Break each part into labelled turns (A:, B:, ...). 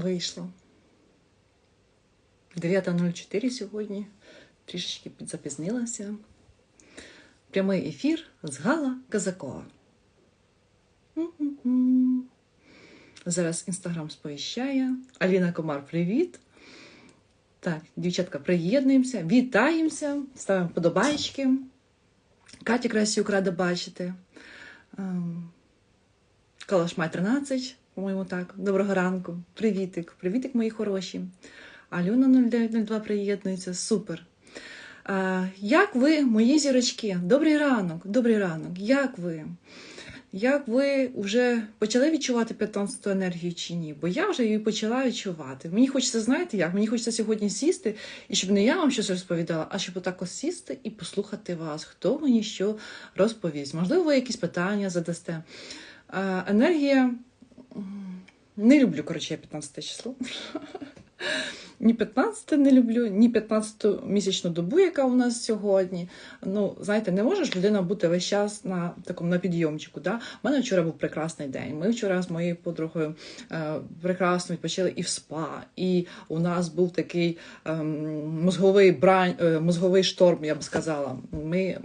A: вийшло. 9.04 сьогодні. Трішечки підзапізнилася. Прямий ефір з Гала Казакова. Зараз інстаграм сповіщає. Аліна Комар, привіт. Так, дівчатка, приєднуємося, вітаємося, ставимо подобайки. Катя Красюк рада бачити. Ем, Калашмай 13, по-моєму, так. Доброго ранку. Привітик, привітик, мої хороші. Альона 0902 приєднується. Супер. А, як ви, мої зірочки? Добрий ранок, добрий ранок. Як ви? Як ви вже почали відчувати 15 енергію чи ні? Бо я вже її почала відчувати. Мені хочеться, знаєте як? Мені хочеться сьогодні сісти, і щоб не я вам щось розповідала, а щоб отак сісти і послухати вас, хто мені що розповість. Можливо, ви якісь питання задасте. Енергія. Не люблю, коротше, я 15 число. Ні 15 не люблю, ні 15 місячну добу, яка у нас сьогодні. Ну, знаєте, не може ж людина бути весь час на такому на підйомчику. Да? У мене вчора був прекрасний день. Ми вчора з моєю подругою е, прекрасно відпочили і в спа, і у нас був такий ем, мозговий брань, е, мозговий шторм, я б сказала. Ми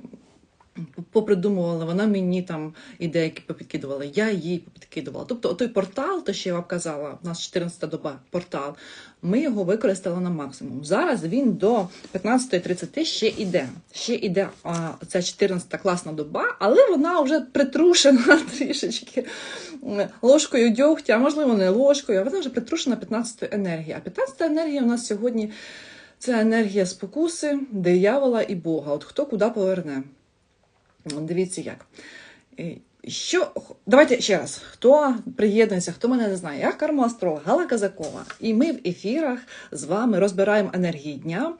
A: попридумувала, вона мені там ідеї попідкидувала, я їй попідкидувала. Тобто, той портал, то що я вам казала, у нас 14 доба портал, ми його використали на максимум. Зараз він до 15.30 ще йде. Ще йде а, ця 14 класна доба, але вона вже притрушена трішечки ложкою дьогтя, можливо, не ложкою, а вона вже притрушена 15 енергії. А 15 енергія у нас сьогодні це енергія спокуси, диявола і Бога. От хто куди поверне. Дивіться як. Е, Що, давайте ще раз, хто приєднується, хто мене не знає, я кармоастролог Гала Казакова, і ми в ефірах з вами розбираємо енергії дня,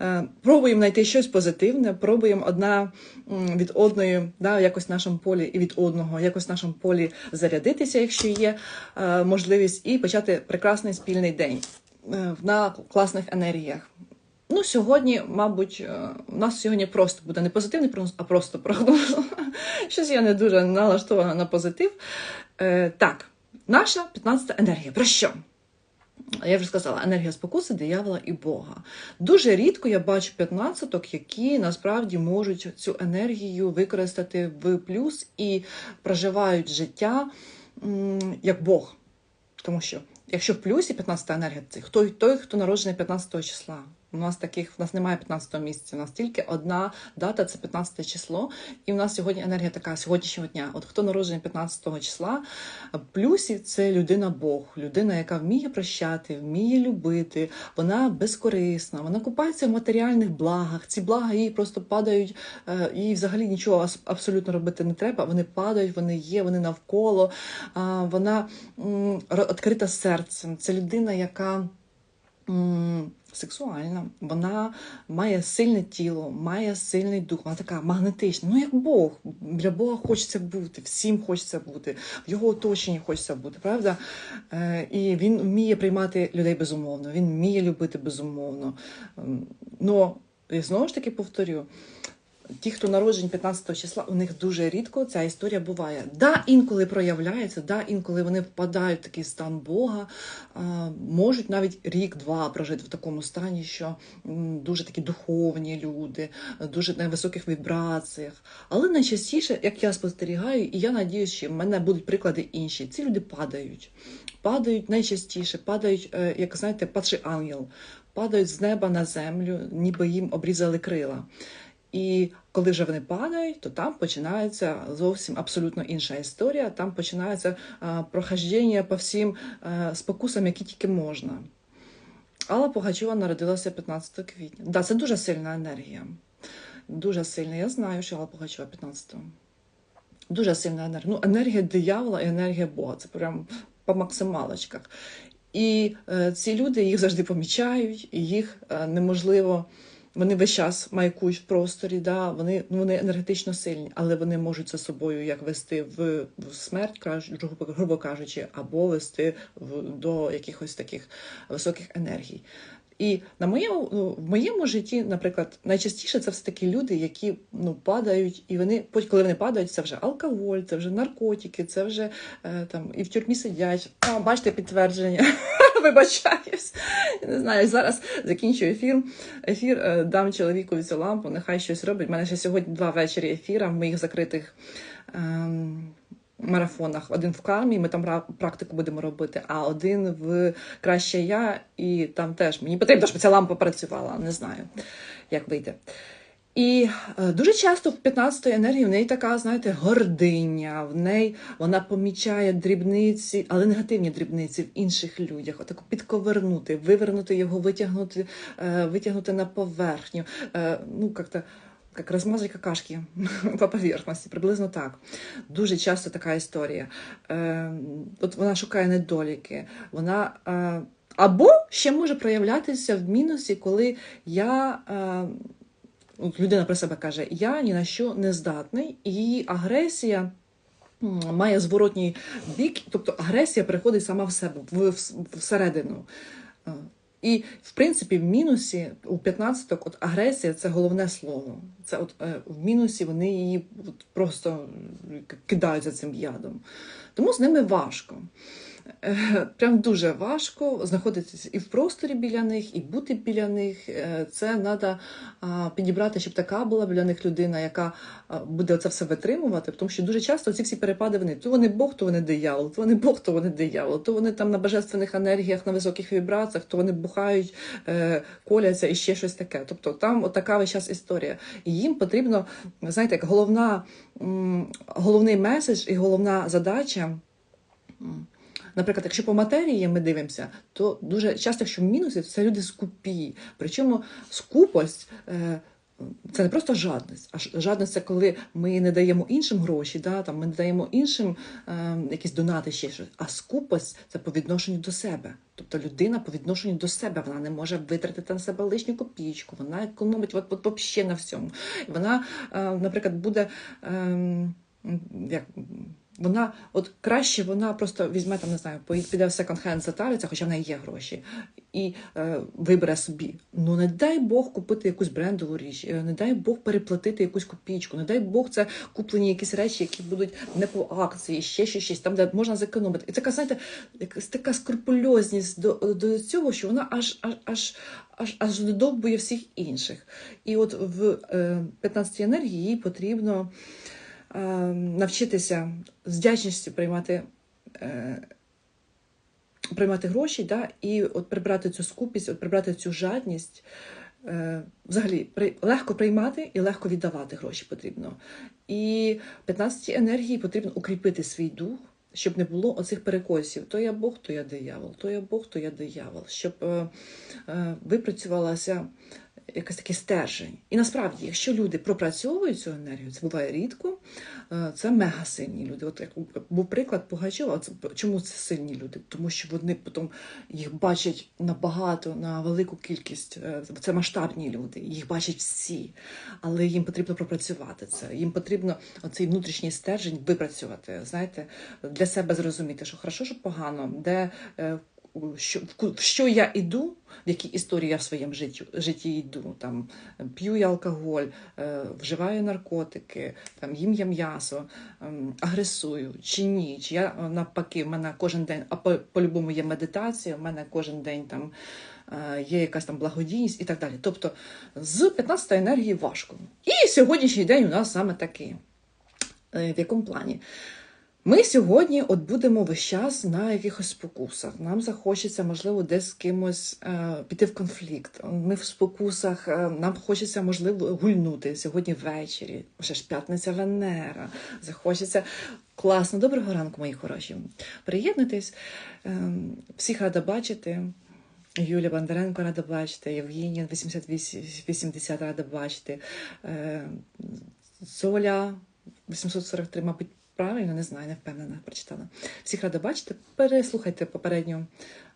A: е, пробуємо знайти щось позитивне, пробуємо одна від одної, да, якось в нашому полі і від одного, якось в нашому полі зарядитися, якщо є е, можливість, і почати прекрасний спільний день на класних енергіях. Ну, сьогодні, мабуть, е, у нас сьогодні просто буде не позитивний прогноз, а просто прогноз. Щось я не дуже налаштована на позитив. Е, так, наша 15-та енергія. Про що? Я вже сказала, енергія спокуси, диявола і Бога. Дуже рідко я бачу 15-ок, які насправді можуть цю енергію використати в плюс і проживають життя як Бог. Тому що, якщо в плюсі 15-та енергія, це хто той, хто народжений 15 числа. У нас таких у нас немає 15-го місяця, у нас тільки одна дата це 15 число. І у нас сьогодні енергія така сьогоднішнього дня. От хто народжений 15-го числа, в плюсі це людина Бог, людина, яка вміє прощати, вміє любити, вона безкорисна, вона купається в матеріальних благах. Ці блага їй просто падають, е, їй взагалі нічого абсолютно робити не треба. Вони падають, вони є, вони навколо. Вона відкрита серцем. Це людина, яка. Сексуальна, вона має сильне тіло, має сильний дух, вона така магнетична. Ну як Бог. Для Бога хочеться бути, всім хочеться бути, в його оточенні хочеться бути, правда? Е, і він вміє приймати людей безумовно, він вміє любити безумовно. Ем, Но я знову ж таки повторю. Ті, хто народжені 15 числа, у них дуже рідко ця історія буває. Да, інколи проявляється, да, інколи вони впадають в такий стан Бога, можуть навіть рік-два прожити в такому стані, що дуже такі духовні люди, дуже на високих вібраціях. Але найчастіше, як я спостерігаю, і я надіюсь, що в мене будуть приклади інші. Ці люди падають. Падають найчастіше, падають, е, як знаєте, падший ангел, падають з неба на землю, ніби їм обрізали крила. І коли вже вони падають, то там починається зовсім абсолютно інша історія. Там починається а, прохождення по всім спокусам, які тільки можна. Алла Пугачова народилася 15 квітня. Да, це дуже сильна енергія. Дуже сильна. Я знаю, що Алла Пугачова 15-го. Дуже сильна енергія. Ну, енергія диявола і енергія Бога. Це прям по максималочках. І е, ці люди їх завжди помічають, і їх е, неможливо. Вони весь час маякують в просторі, да, вони, ну, вони енергетично сильні, але вони можуть за собою як вести в, смерть, грубо, кажучи, або вести в, до якихось таких високих енергій. І на моєму, ну, в моєму житті, наприклад, найчастіше це все таки люди, які ну, падають, і вони, коли вони падають, це вже алкоголь, це вже наркотики, це вже е, там і в тюрмі сидять. А, бачите, підтвердження. Вибачаюсь. Я Не знаю, зараз закінчую ефір. Ефір е, дам чоловікові цю лампу, нехай щось робить. У мене ще сьогодні два вечері ефіра в моїх закритих ем, марафонах. Один в кармі, ми там практику будемо робити, а один в краще я, і там теж мені потрібно, щоб ця лампа працювала. Не знаю, як вийде. І е, дуже часто в 15 енергії в неї така, знаєте, гординя, в неї вона помічає дрібниці, але негативні дрібниці в інших людях. Отаку підковернути, вивернути його, витягнути, е, витягнути на поверхню. Е, ну, як-то як розмазати какашки по поверхності, приблизно так. Дуже часто така історія. От вона шукає недоліки. Вона або ще може проявлятися в мінусі, коли я. Людина про себе каже: Я ні на що не здатний, і її агресія. Має зворотній бік, тобто агресія приходить сама в себе, всередину. І, в принципі, в мінусі у 15 от агресія це головне слово. Це от е, в мінусі вони її от просто кидають за цим ядом. Тому з ними важко. Е, Прям дуже важко знаходитися і в просторі біля них, і бути біля них. Е, Це треба підібрати, щоб така була біля них людина, яка буде це все витримувати. Тому що дуже часто ці всі перепади вони то вони Бог, то вони диявол, то вони Бог, то вони диявол, то вони там на божественних енергіях, на високих вібраціях, то вони бухають, е, коляться і ще щось таке. Тобто там от така весь час історія. І їм потрібно, знаєте, як головна, головний меседж і головна задача. Наприклад, якщо по матерії ми дивимося, то дуже часто, якщо то це люди скупі. Причому скупость е, це не просто жадність, а жадність це коли ми не даємо іншим гроші, да, там, ми не даємо іншим е, якісь донати, ще щось. А скупость це по відношенню до себе. Тобто людина по відношенню до себе вона не може витратити на себе лишню копійку, вона економить от, от, вообще на всьому. Вона, е, наприклад, буде. Е, як, вона от краще вона просто візьме там, не знаю, піде в секонд-хенд затариться, хоча в неї є гроші, і е, вибере собі. Ну не дай Бог купити якусь брендову річ, е, не дай Бог переплатити якусь копійку, не дай Бог це куплені якісь речі, які будуть не по акції, ще ще щось, там, де можна зекономити. І така, знаєте, якась така скрупульозність до, до цього, що вона аж аж аж. Аж аж додовбує всіх інших. І от в е, 15 енергії їй потрібно навчитися з вдячністю приймати, е, приймати гроші, да, і от прибрати цю скупість, от прибрати цю жадність. Е, взагалі легко приймати і легко віддавати гроші потрібно. І 15 енергії потрібно укріпити свій дух, щоб не було оцих перекосів. То я Бог, то я диявол, то я Бог, то я диявол, щоб е, е, випрацювалася якийсь такий стержень. І насправді, якщо люди пропрацьовують цю енергію, це буває рідко, е, це мега сильні люди. От як був приклад Пугачова, чому це сильні люди? Тому що вони потім їх бачать набагато, на велику кількість. е, Це масштабні люди, їх бачать всі, але їм потрібно пропрацювати це. Їм потрібно цей внутрішній стержень випрацювати. Знаєте, для себе зрозуміти, що хорошо, що погано, де. Що, в що я йду, в які історії я в своєму житті, житті йду. Там, п'ю я алкоголь, е, вживаю наркотики, там, їм я м'ясо, ем, агресую чи ні. Чи я е, навпаки, в мене кожен день, а по- по-любому є медитація, в мене кожен день там е, є якась там благодійність і так далі. Тобто з 15 енергії важко. І сьогоднішній день у нас саме такий. В якому плані? Ми сьогодні от будемо весь час на якихось спокусах. Нам захочеться, можливо, десь з кимось е, піти в конфлікт. Ми в спокусах, е, нам хочеться, можливо, гульнути сьогодні ввечері. Вже ж п'ятниця Венера. Захочеться. Класно, доброго ранку, мої хороші. Приєднуйтесь. Е, всіх рада бачити. Юлія Бондаренко рада бачити, Євгенія 88, 80 рада бачити. Е, Соля 843, мабуть, правильно, не знаю, не впевнена, прочитала. Всіх рада бачити. Переслухайте попередню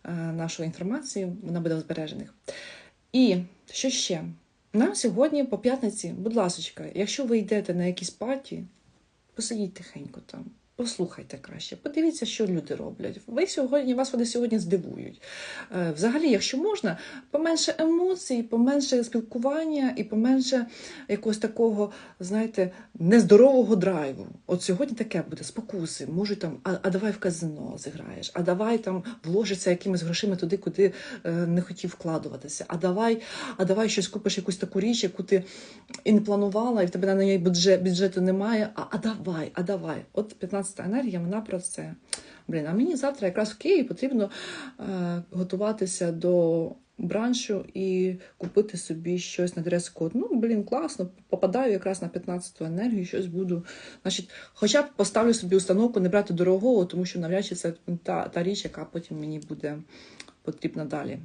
A: е, нашу інформацію, вона буде в збережених. І що ще? Нам сьогодні по п'ятниці, будь ласочка, якщо ви йдете на якісь паті, посидіть тихенько там. Послухайте краще, подивіться, що люди роблять. Ви сьогодні, вас вони сьогодні здивують. Е, Взагалі, якщо можна, поменше емоцій, поменше спілкування і поменше якогось такого, знаєте, нездорового драйву. От сьогодні таке буде спокуси. Можуть там, а, а давай в казино зіграєш, а давай там вложишся якимись грошима туди, куди е, не хотів вкладуватися. А давай, а давай щось купиш якусь таку річ, яку ти і не планувала, і в тебе на неї бюджет, бюджету немає. А, а давай, а давай. От 15-та енергія, вона про це. Блін, а мені завтра якраз в Києві потрібно е, готуватися до браншу і купити собі щось на дрес-код. Ну, блін, класно, попадаю якраз на 15-ту енергію, щось буду. Значить, хоча б поставлю собі установку не брати дорогого, тому що навряд чи це та, та річ, яка потім мені буде потрібна далі.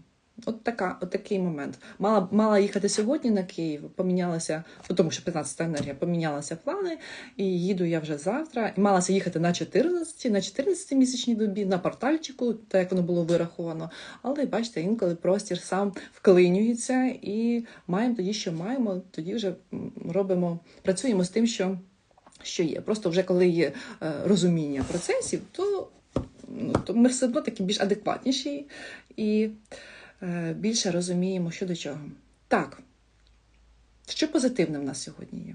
A: От, така, от такий момент. Мала, мала їхати сьогодні на Київ, помінялася, ну, тому що 15 енергія, помінялися плани, і їду я вже завтра. І малася їхати на 14, на 14 місячній добі, на портальчику, так як воно було вираховано. Але бачите, інколи простір сам вклинюється, і маємо тоді, що маємо, тоді вже робимо, працюємо з тим, що, що є. Просто вже коли є е, розуміння процесів, то, ну, то ми все одно такі більш адекватніші і більше розуміємо, що до чого. Так, що позитивне в нас сьогодні є?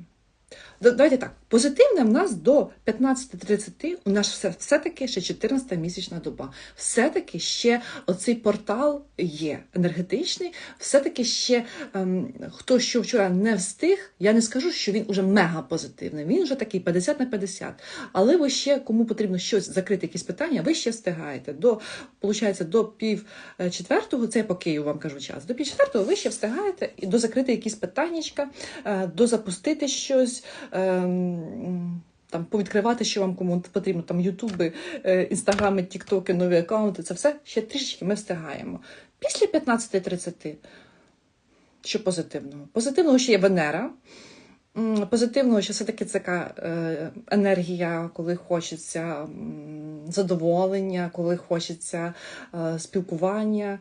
A: Давайте так, позитивне в нас до 15.30 у нас все, все-таки ще 14 місячна доба. Все-таки ще оцей портал є енергетичний, все-таки ще ем, хто що вчора не встиг, я не скажу, що він уже мега позитивний. Він вже такий 50 на 50. Але ви ще, кому потрібно щось закрити, якісь питання, ви ще встигаєте. До, получається, до пів е, четвертого, це по Києву вам кажу час. До пів четвертого ви ще встигаєте і дозакрити якісь питаннячка, е, дозапустити щось. Ем, Там повідкривати, що вам кому потрібно, там Ютуби, е, інстаграми, Тіктоки, нові аккаунти, це все ще трішечки ми встигаємо. Після 15.30, що позитивного? Позитивного ще є Венера. Позитивного, що все-таки це така е, енергія, коли хочеться задоволення, коли хочеться е, спілкування.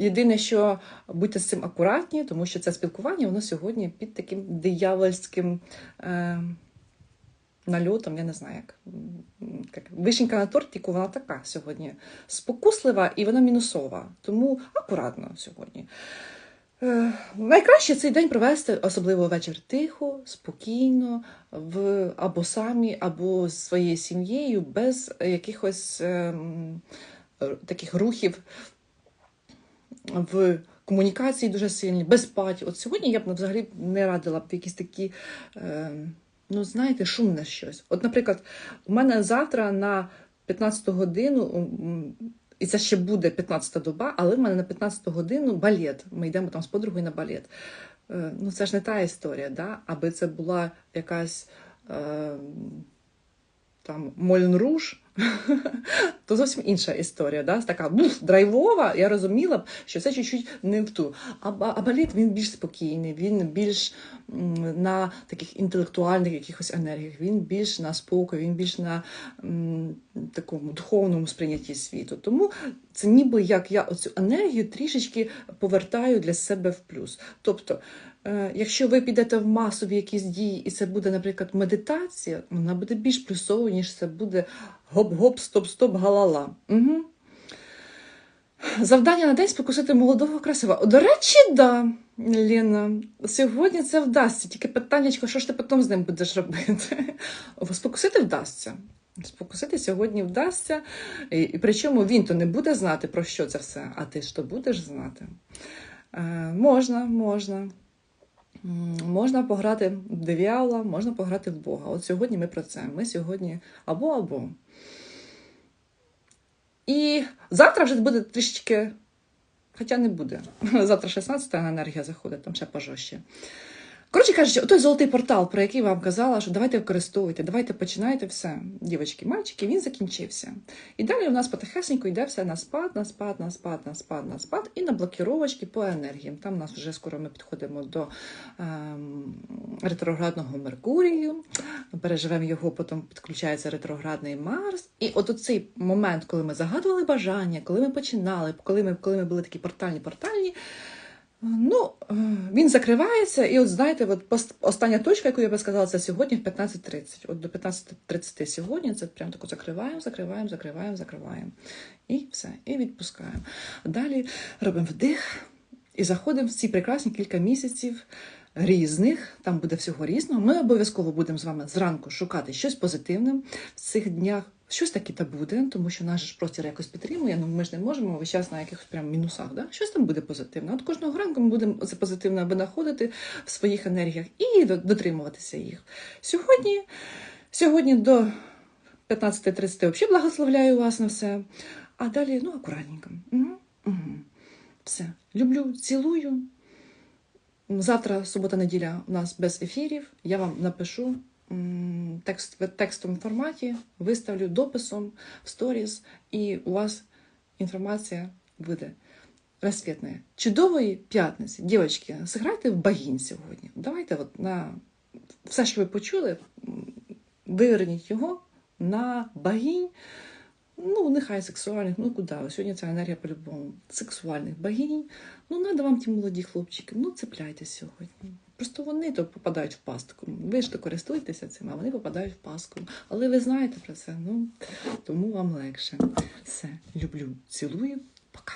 A: Єдине, що будьте з цим акуратні, тому що це спілкування, воно сьогодні під таким диявольським е, нальотом, я не знаю, як, як вишенька на тортику, вона така сьогодні спокуслива і вона мінусова. Тому акуратно сьогодні. Е, Найкраще цей день провести, особливо вечір тихо, спокійно, в, або самі, або з своєю сім'єю, без якихось ем, таких рухів в комунікації дуже сильні, без паті. От сьогодні я б взагалі не радила б якісь такі, е, ну знаєте, шумне щось. От, наприклад, у мене завтра на 15 годину. І це ще буде 15 доба, але в мене на 15 годину балет. Ми йдемо там з подругою на балет. Е, Ну, це ж не та історія, да? аби це була якась е, там Молін Руж, то зовсім інша історія. Да? Така буф, драйвова, я розуміла б, що це чуть-чуть не в ту. А, а він більш спокійний, він більш на таких інтелектуальних якихось енергіях, він більш на спокій, він більш на м, такому духовному сприйнятті світу. Тому це ніби як я оцю енергію трішечки повертаю для себе в плюс. Тобто, якщо ви підете в масові якісь дії, і це буде, наприклад, медитація, вона буде більш плюсовою, ніж це буде гоп-гоп, стоп-стоп, галала. Угу. Завдання на день спокусити молодого красивого. До речі, да, Лена, сьогодні це вдасться. Тільки питаннячко, що ж ти потім з ним будеш робити? Спокусити вдасться. Спокусити сьогодні вдасться. І, і причому він то не буде знати, про що це все, а ти ж то будеш знати. Е, можна, можна. Можна пограти в дев'яла, можна пограти в Бога. От сьогодні ми про це. Ми сьогодні або або. І завтра вже буде трішечки. Хоча не буде. Завтра 16-та енергія заходить, там ще пожорстче. Коротше кажучи, той золотий портал, про який вам казала, що давайте використовуйте, давайте починайте все. Дівочки, мальчики, він закінчився. І далі у нас потихесенько йде все на спад, на спад, на спад, на спад, на спад і на блокіровочки по енергіям. Там у нас вже скоро ми підходимо до ем, ретроградного Меркурію, переживемо його, потім підключається ретроградний Марс. І от оцей момент, коли ми загадували бажання, коли ми починали, коли ми, коли ми були такі портальні-портальні, Ну, е, він закривається, і от знаєте, от остання точка, яку я би сказала, це сьогодні в 15.30. От до 15.30 сьогодні це прям тако закриваємо, закриваємо, закриваємо, закриваємо. І все, і відпускаємо. Далі робимо вдих і заходимо в ці прекрасні кілька місяців різних, там буде всього різного. Ми обов'язково будемо з вами зранку шукати щось позитивне в цих днях. Щось таке та буде, тому що наш простір якось підтримує. Ну ми ж не можемо весь час на якихось прям мінусах. Да? Щось там буде позитивне. От кожного ранку ми будемо це позитивне винаходити в своїх енергіях і дотримуватися їх. Сьогодні, сьогодні до 15.30 взагалі благословляю вас на все. А далі, ну, акуратненько. Угу, угу. Все. Люблю, цілую. Завтра, субота-неділя, у нас без ефірів. Я вам напишу текст в текстовому форматі, виставлю дописом в сторіс, і у вас інформація буде розсвітна. Чудової п'ятниці. Дівчатки, зіграйте в багінь сьогодні. Давайте от на все, що ви почули, виверніть його на багінь. Ну, нехай сексуальних, ну куди? Сьогодні ця енергія по-любому. Сексуальних богинь. Ну, надо вам ті молоді хлопчики, ну цепляйтесь сьогодні. Просто вони то попадають в пастку. Ви ж то користуєтеся цим, а вони попадають в пастку. Але ви знаєте про це, ну тому вам легше. Все, люблю, цілую, пока.